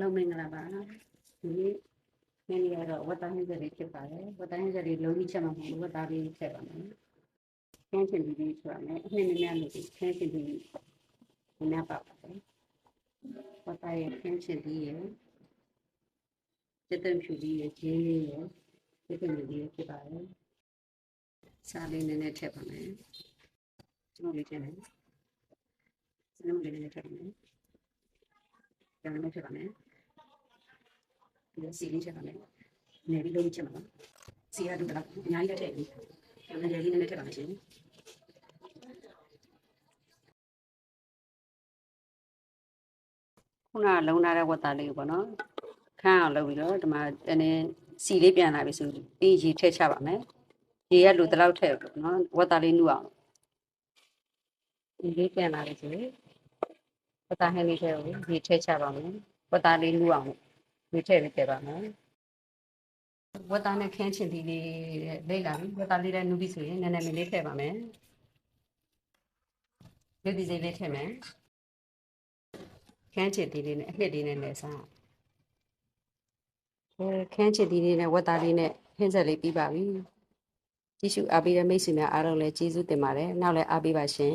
လုံးမင်္ဂလာပါဒီနေ့နေ့နေ့ကတော့ဝတ်သားဟင်းစက်လေးဖြစ်ပါတယ်ဝတ်သားဟင်းစက်လေးလုံးကြီးချက်မှာမဟုတ်ဘူးဝတ်သားလေးထည့်ပါမယ်ခင်းချင်ပြီးပြီးဆိုရမယ်အနှစ်နည်းနည်းလို့ခင်းချင်ပြီးနည်းနည်းပါပါတယ်ဝတ်သားရဲ့ခင်းချင်ပြီးရဲ့စက်တံဖြူကြီးရဲ့ဂျင်းလေးရဲ့စက်တံဖြူကြီးရဲ့ဖြစ်ပါတယ်စားလေးနည်းနည်းထည့်ပါမယ်ကျွန်တော်လေးထည့်မယ်စနမလေးနည်းနည်းထည့်ပါမယ်ကျန်လည်းထည့်ပါမယ် ပြီးတော့စီလေးထည့်ပါမယ်နေပြီးလုံးချက်ပါနော်စီရတူတာအများကြီးထည့်ပြီးကျန်လည်းလေးနည်းနည်းထည့်ပါမယ်ရှင်ခုနကလုံထားတဲ့ဝတ်သားလေးကိုပေါ့နော်ခန်းအောင်လုပ်ပြီးတော့ဒီမှာတနေ့စီလေးပြန်လာပြီဆိုပြီးရေထည့်ချပါမယ်ရေရလူတလောက်ထည့်လို့နော်ဝတ်သားလေးနုအောင်ရေလေးပြန်လာပြီဆိုဝတ်သားဟင်းလေးထည့်ကိုရေထည့်ချပါမယ်ဝတ်သားလေးနုအောင် ရေထည့်ပြီးထည့်ပါမယ်ဝတ်သားနဲ့ခင်းချင်ဒီလေးလိမ့်လာပြီဝတ်သားလေးလည်းနုပြီဆိုရင်နည်းနည်းလေးထည့်ပါမယ်လေးဒီစိလေးထည့်မယ်ခန်းချစ်တီလေးနဲ့အနှစ်လေးနဲ့လည်းစားအဲခန်းချစ်တီလေးနဲ့ဝက်သားလေးနဲ့ဟင်းဆက်လေးပြီးပါပြီကြည့်ရှုအားပေးတဲ့မိတ်ဆွေများအားလုံးလည်းကျေးဇူးတင်ပါတယ်နောက်လည်းအားပေးပါရှင်